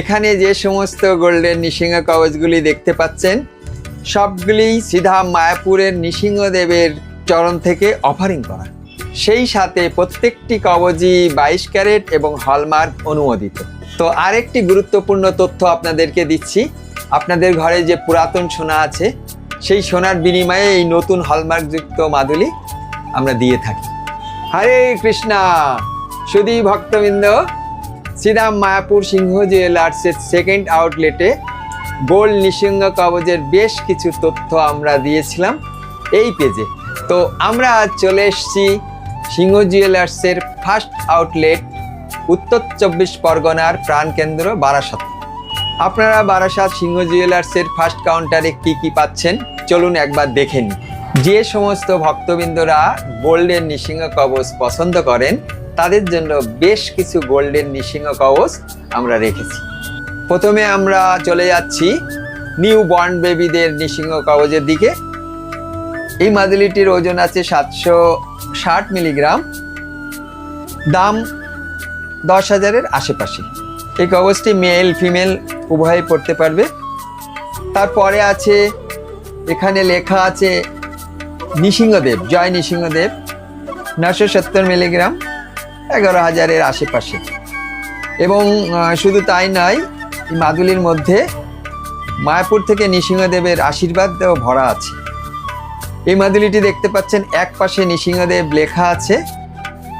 এখানে যে সমস্ত গোল্ডেন নৃসিংহ কবচগুলি দেখতে পাচ্ছেন, সবগুলি সিধা মায়াপুরের নৃসিংহদেবের চরণ থেকে অফারিং করা। সেই সাথে প্রত্যেকটি কবচই বাইশ ক্যারেট এবং হলমার্ক অনুমোদিত। তো আরেকটি গুরুত্বপূর্ণ তথ্য আপনাদেরকে দিচ্ছি। আপনাদের ঘরে যে পুরাতন সোনা আছে, সেই সোনার বিনিময়ে এই নতুন হলমার্কযুক্ত মাদুলি আমরা দিয়ে থাকি। হরে কৃষ্ণা সুদী ভক্তবৃন্দ শ্রীরাম মায়াপুর সিংহ জুয়েলার্সের সেকেন্ড আউটলেটে গোল্ড নৃসিংহ কবচের বেশ কিছু তথ্য আমরা দিয়েছিলাম এই পেজে তো আমরা আজ চলে এসেছি সিংহ জুয়েলার্সের ফার্স্ট আউটলেট উত্তর চব্বিশ পরগনার প্রাণকেন্দ্র বারাসাত। আপনারা বারাসাত সিংহ জুয়েলার্সের ফার্স্ট কাউন্টারে কি কি পাচ্ছেন, চলুন একবার দেখে নিই। যে সমস্ত ভক্তবৃন্দরা গোল্ডেন নৃসিংহ কবচ পছন্দ করেন তাদের জন্য বেশ কিছু গোল্ডেন নৃসিংহ কবচ আমরা রেখেছি। প্রথমে আমরা চলে যাচ্ছি নিউ বর্ন বেবিদের নৃসিংহ কবচের দিকে। এই মাদুলিটির ওজন আছে সাতশো ষাট মিলিগ্রাম দাম দশ হাজারের আশেপাশে। এই কবচটি মেল ফিমেল উভয়ে পড়তে পারবে। তারপরে আছে, এখানে লেখা আছে নৃসিংহদেব, জয় নৃসিংহদেব নশো সত্তর মিলিগ্রাম এগারো হাজারের আশেপাশে। এবং শুধু তাই নয় মাদুলির মধ্যে মায়াপুর থেকে নৃসিংহদেবের আশীর্বাদও ভরা আছে। এই মাদুলিটি দেখতে পাচ্ছেন, এক পাশে নৃসিংহদেব লেখা আছে,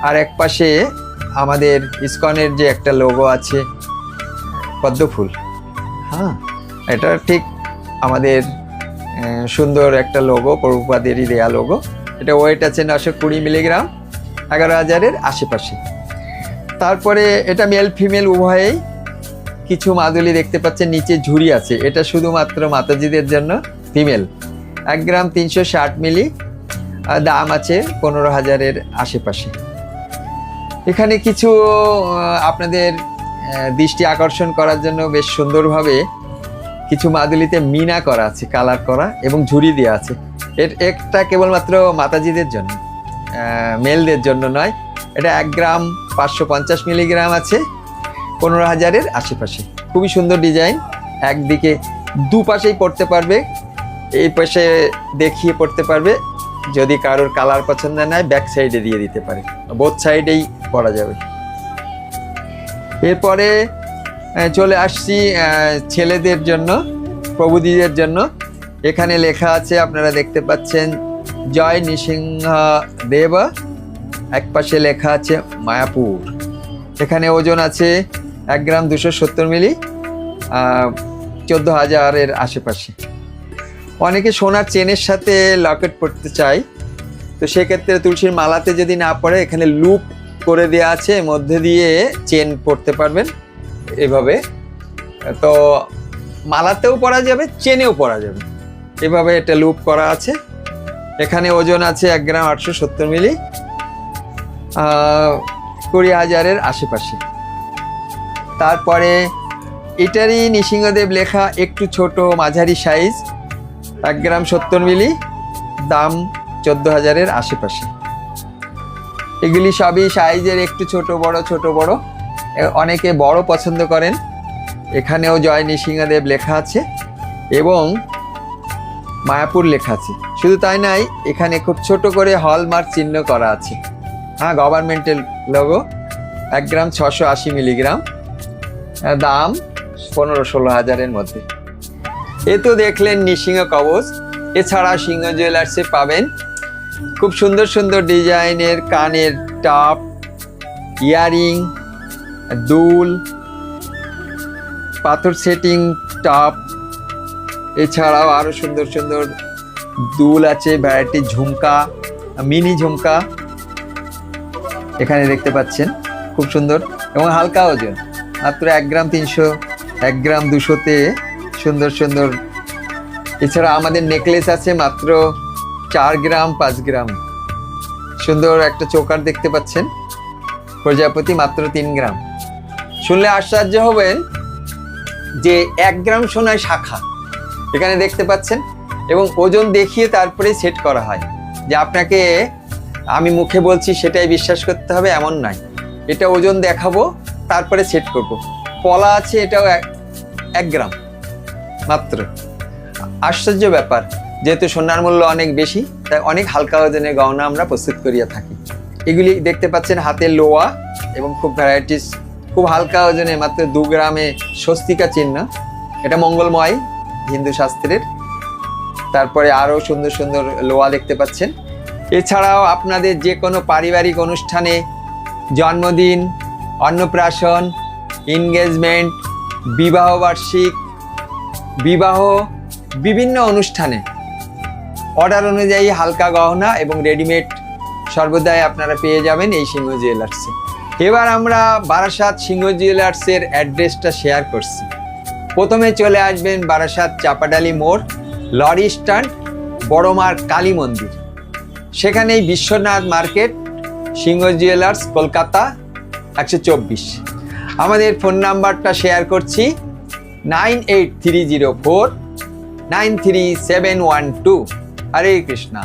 আর এক পাশে আমাদের ইসকনের যে একটা লোগো আছে, পদ্মফুল। হ্যাঁ এটা ঠিক আমাদের সুন্দর একটা লোগো প্রভুপাদেরই দেয়া লোগো এটা ওয়েট আছে নশো কুড়ি মিলিগ্রাম এগারো হাজারের আশেপাশে। তারপরে এটা মেল ফিমেল উভয়েই কিছু মাদুলি দেখতে পাচ্ছেন, নিচে ঝুড়ি আছে। এটা শুধুমাত্র মাতাজিদের জন্য ফিমেল এক গ্রাম তিনশো ষাট মিলি দাম আছে পনেরো হাজারের আশেপাশে। এখানে কিছু আপনাদের দৃষ্টি আকর্ষণ করার জন্য বেশ সুন্দরভাবে কিছু মাদুলিতে মিনা করা আছে কালার করা এবং ঝুড়ি দেওয়া আছে। এর, একটা কেবলমাত্র মাতাজিদের জন্য। মেলদের জন্য নয়। এটা এক গ্রাম পাঁচশো পঞ্চাশ মিলিগ্রাম আছে, পনেরো হাজারের আশেপাশে। খুবই সুন্দর ডিজাইন। একদিকে দুপাশেই পড়তে পারবে, এই পাশে দেখিয়ে পড়তে পারবে। যদি কারোর কালার পছন্দ নয় ব্যাক সাইডে দিয়ে দিতে পারে। বোথ সাইডেই পরা যাবে। এরপরে চলে আসছি ছেলেদের জন্য, প্রভুদিদের জন্য। এখানে লেখা আছে, আপনারা দেখতে পাচ্ছেন জয় নৃসিংহ দেব এক পাশে লেখা আছে মায়াপুর। এখানে ওজন আছে এক গ্রাম দুশো সত্তর মিলি চোদ্দ হাজারের আশেপাশে। অনেকে সোনার চেনের সাথে লকেট পড়তে চায়। তো সেক্ষেত্রে তুলসীর মালাতে যদি না পড়ে এখানে লুপ করে দেওয়া আছে মধ্যে দিয়ে চেন পড়তে পারবেন এভাবে। তো মালাতেও পরা যাবে, চেনেও পরা যাবে। এভাবে এটা লুপ করা আছে। এখানে ওজন আছে এক গ্রাম আটশো সত্তর মিলি কুড়ি হাজারের আশেপাশে। তারপরে এটারই নৃসিংহদেব লেখা একটু ছোট মাঝারি সাইজ, এক গ্রাম সত্তর মিলি, দাম চোদ্দ হাজারের আশেপাশে। এগুলি সবই সাইজের একটু ছোট বড় ছোট বড়। অনেকে বড় পছন্দ করেন। এখানেও জয় নৃসিংহদেব লেখা আছে। এবং মায়াপুর লেখা আছে। শুধু তাই নয় এখানে খুব ছোট করে হলমার্ক চিহ্ন করা আছে। হ্যাঁ গভর্নমেন্টের লোগো এক গ্রাম ছশো আশি মিলিগ্রাম দাম পনেরো ষোলো হাজারের মধ্যে। এ তো দেখলেন নৃসিংহ কবচ। এছাড়া সিংহ জুয়েলার্সে পাবেন। খুব সুন্দর সুন্দর ডিজাইনের কানের টপ ইয়ারিং, দুল, পাথর সেটিং টপ এছাড়াও আরও সুন্দর সুন্দর দুল আছে ভ্যারাইটি ঝুমকা মিনি ঝুমকা। এখানে দেখতে পাচ্ছেন, খুব সুন্দর। এবং হালকা ওজন, মাত্র এক গ্রাম তিনশো, এক গ্রাম দুশোতে সুন্দর সুন্দর। এছাড়া আমাদের নেকলেস আছে মাত্র চার গ্রাম, পাঁচ গ্রাম। সুন্দর একটা চোকার দেখতে পাচ্ছেন, প্রজাপতি মাত্র তিন গ্রাম। শুনলে আশ্চর্য হবেন যে এক গ্রাম সোনায় শাখা এখানে দেখতে পাচ্ছেন, এবং ওজন দেখিয়ে তারপরে সেট করা হয়। যে আপনাকে আমি মুখে বলছি সেটাই বিশ্বাস করতে হবে, এমন নয়। এটা ওজন দেখাবো, তারপরে সেট করব। পলা আছে এটাও এক- এক গ্রাম, মাত্র। আশ্চর্য ব্যাপার, যেহেতু সোনার মূল্য অনেক বেশি, তাই অনেক হালকা ওজনের গহনা আমরা প্রস্তুত করিয়া থাকি। এগুলি দেখতে পাচ্ছেন হাতে লোয়া, এবং খুব ভ্যারাইটিস খুব হালকা ওজনে মাত্র দু গ্রামে স্বস্তিকা চিহ্ন। এটা মঙ্গলময় হিন্দু শাস্ত্রের। তারপরে আরও সুন্দর সুন্দর লোয়া দেখতে পাচ্ছেন। এছাড়াও আপনাদের যে কোনো পারিবারিক অনুষ্ঠানে জন্মদিন, অন্নপ্রাশন এনগেজমেন্ট বিবাহবার্ষিক বিবাহ, বিভিন্ন অনুষ্ঠানে। অর্ডার অনুযায়ী হালকা গহনা এবং রেডিমেড সর্বদাই আপনারা পেয়ে যাবেন এই সিংহ জুয়েলার্সে এবার আমরা বারাসাত সিংহ জুয়েলার্সের অ্যাড্রেসটা শেয়ার করছি। প্রথমে চলে আসবেন বারাসাত চাপাডালি মোড়, লরি স্ট্যান্ড, বড়মার কালী মন্দির। সেখানেই বিশ্বনাথ মার্কেট, সিংহ জুয়েলার্স কলকাতা, একশো চব্বিশ। আমাদের ফোন নাম্বারটা শেয়ার করছি, nine eight three zero four, nine three seven one two. Hare Krishna.